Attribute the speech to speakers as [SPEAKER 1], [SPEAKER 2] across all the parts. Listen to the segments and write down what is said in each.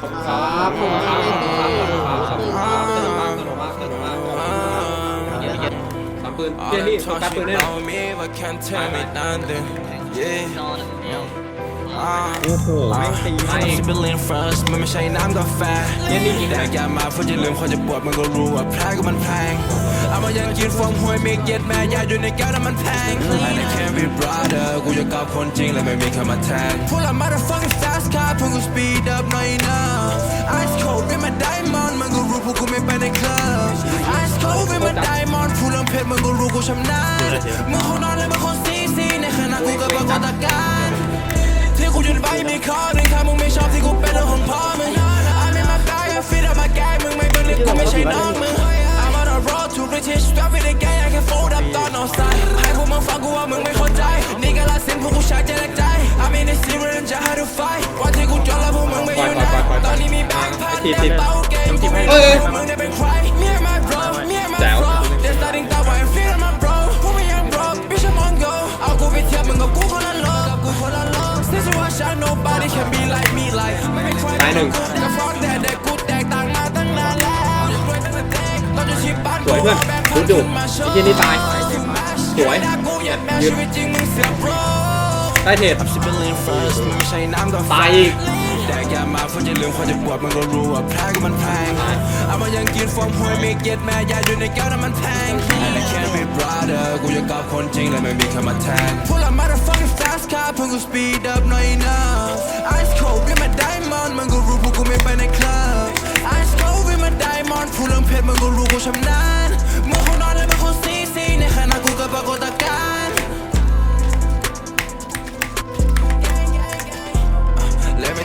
[SPEAKER 1] ขอบคุณครับ ขอบคุณครับ ขอบคุณครับ ขอบคุณครับสนุกมากสนุกมากสนุกมากเย็นเย็นสามปืนเพียนี่โฟกัสปืนได้หน่ย
[SPEAKER 2] me but can't tell me nothing. Yeah.
[SPEAKER 1] โอ้โหแม่งตีมาเอง
[SPEAKER 2] สิบเลน first มันไม่ใช่น้ำกาแฟ
[SPEAKER 1] เนี่ยนี่กิน
[SPEAKER 2] แด
[SPEAKER 1] ได้
[SPEAKER 2] กยามาเพื่อจะลืมความเจ็บปวดมันก็รู้ว่าแพ้ก็มันแพงเอามายังกินฟองหวยมีเกียรติแม่ยาอยู่ในแก้วนั้นมันแพง I can't be brother กูจะกับคนจริงและไม่มีใครมาแทน Pull up motherfucking fast car เพื่อกู speed up หน่อยนะ Ice cold เป็นมา diamond มันก็รู้พวกกูไม่ไปในคลับ Ice cold เป็นมา diamond ผู้เล่นเพชรมันก็รู้กูชำนาญมึงคงนอนเลยมึงคงซีซีในขณะกูกับปรากฏการณ์ที่กูหยุด ไว้มีข้อหนึ่งถ้ามึงไม่ชอบที่กูเป็นเรื่องของพ่อมึง I'm in my bag I fit up my gang มึงไม่เป็นเรื่องกูไม่ใช่น้องมึง I'm on a road to British Strap with a gang I can fold up ตอน on side ให้พวกมึงฟังกูว่ามึงไม่เข้าใจ นี่ก็ละสินพวกกูใช้ใจและใจ I'm in the serious จะ how to fight วันที่กูจนแล้วพวกมึงไม่อยู่ไหนตอนนี้มีแบงค์พันในเป๋าเกมกูไม่รู้ะชิบบ้าน
[SPEAKER 1] สวยเพื่อนดูดูไอ้เหี้ยนี่ตาย สวย
[SPEAKER 2] กูอย่าแม้ชีวิตจริงมึงเสีย bro
[SPEAKER 1] ได้เทรด
[SPEAKER 2] สิบเลน first มันไม่ใช่น้ำกาแฟ
[SPEAKER 1] ตายอีก
[SPEAKER 2] แดกยามาเพื่อจะลืมความเจ็บปวดมันก็รู้ว่าแพ้ก็มันแพงเอามายังกินฟอร์มหวยมีเกียรติแม่ยาอยู่ในแก้วนั้นมันแพง And I can't be brother กูยังกับคนจริงและไม่มีใครมาแทน Pull up motherfucking fast car เพื่อกู speed up หน่อยนะ Ice cold เป็นมา diamond มันก็รู้พวกกูไม่ไปในคลับ Ice cold เป็นมา diamond ผู้เล่นเพชรมันก็รู้กูชำนาญ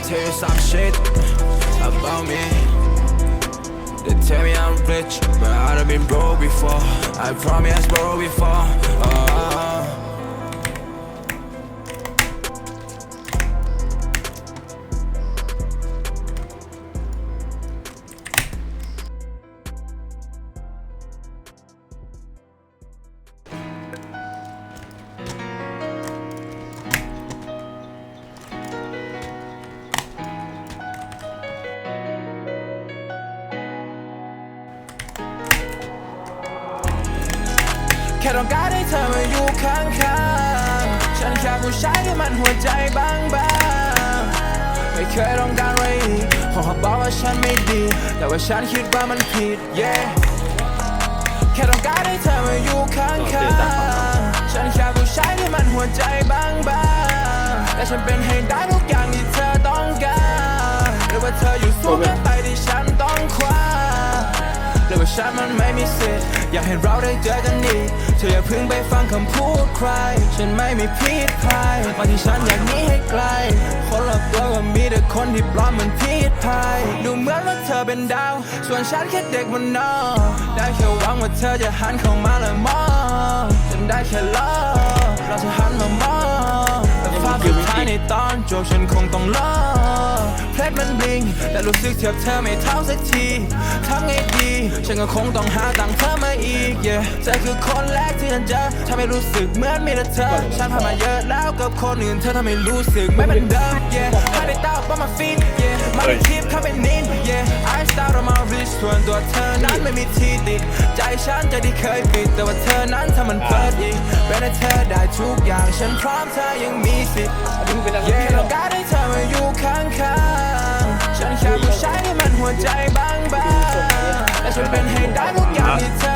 [SPEAKER 2] tell you some shit about me. They tell me I'm rich, but I've been broke before. I promise broke before. Oh. oh, oh. ค่ต้องการให้เธอมาอยู่ข้างๆ ฉันแค่ผู้ชายที่มันหัวใจบางๆ ไม่เคยต้องการอะไรอีกเพราะเขาบอกว่าฉันไม่ดี แต่ว่าฉันคิดว่ามันผิด yeah แค่ต้องการให้เธอมาอยู่ข้างๆ ฉันแค่ผู้ชายที่มันหัวใจบางๆ แต่ฉันเป็นให้ได้ทุกอย่างที่เธอต้องการหรือว่าเธออยู่สูงเกินไปที่ฉันต้องคว้าหรือว่าฉันมันไม่มีสิทธิ์ อยากให้เราได้เจอกันอีกเธออย่าเพิ่งไปฟังคำพูดใคร ฉันไม่มีพิษภัยบางทีฉันอยากหนีให้ไกล คนรอบตัวก็มีแต่คนที่ปลอมเหมือนพิษภัยดูเหมือนว่าเธอเป็นดาว ส่วนฉันแค่เด็กมันนอกได้แค่หวังว่าเธอจะหันเข้ามาและมองฉันได้แค่รอเราจะหันมามองแต่ภาพสุดท้ายในตอนจบฉันคงต้องรอเพชรมันบลิงแต่รู้สึกเทียบเธอไม่เท่าสักทีทำไงดี ฉันก็คงต้องหาตังค์เธอมา yeah เธอคือคนแรกที่ฉันเจอทำให้รู้สึกเหมือนมีแต่เธอ ฉันผ่านมาเยอะแล้วกับคนอื่นเธอทำให้รู้สึกไม่เป็นเดิม yeah หายไปตาบ้ามาฟีด yeah มาเป็นคลิปเข้าไปนิน yeah I style on my wrist ส่วนตัวเธอนั้นไม่มีที่ติด ใจฉันใจที่เคยปิด แต่ว่าเธอนั้นทำมันเปิดอีกเป็นให้เธอได้ทุกอย่าง ฉันพร้อมเธอยังมีสิทธิ์เย่ต้องการให้เธอมาอยู่ข้างๆฉันแค่ผู้ชายที่มันหัวใจบางๆและฉันเป็นให้ได้ทุกอย่างที่เธอ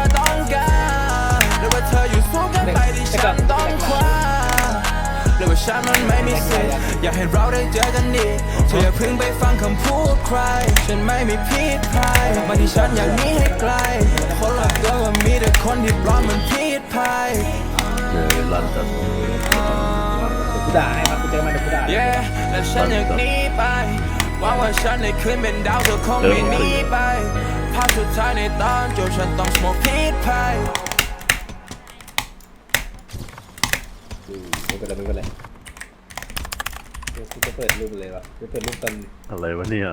[SPEAKER 2] ไปที่ฉันต้องคว้าหรือว่าฉันมันไม่มีสิทธิ์อยากให้เราได้เจอกันอีกเธออย่าเพิ่งไปฟังคำพูดใคร ฉันไม่มีพิษภัยบางทีฉันอยากหนีให้ไกลคนรอบตัวก็มีแต่คนที่ปลอมเหมือนพิษภัย
[SPEAKER 1] กูด่าให้มากูเจอมันเดี๋ยวกูด่า
[SPEAKER 2] yeah และฉันอยากหนีไปหวังว่าฉันได้ขึ้นเป็นดาวเธอคงไม่หนีไปภาพสุดท้ายในตอนจบฉันต้องสโมกพีทไพ
[SPEAKER 1] ไม่เป็นไรไม่เป็นไรเดี๋ยวกูจะเปิดรูปเลยวะจะเปิดรูปตอน
[SPEAKER 3] อะไรวะเนี่ย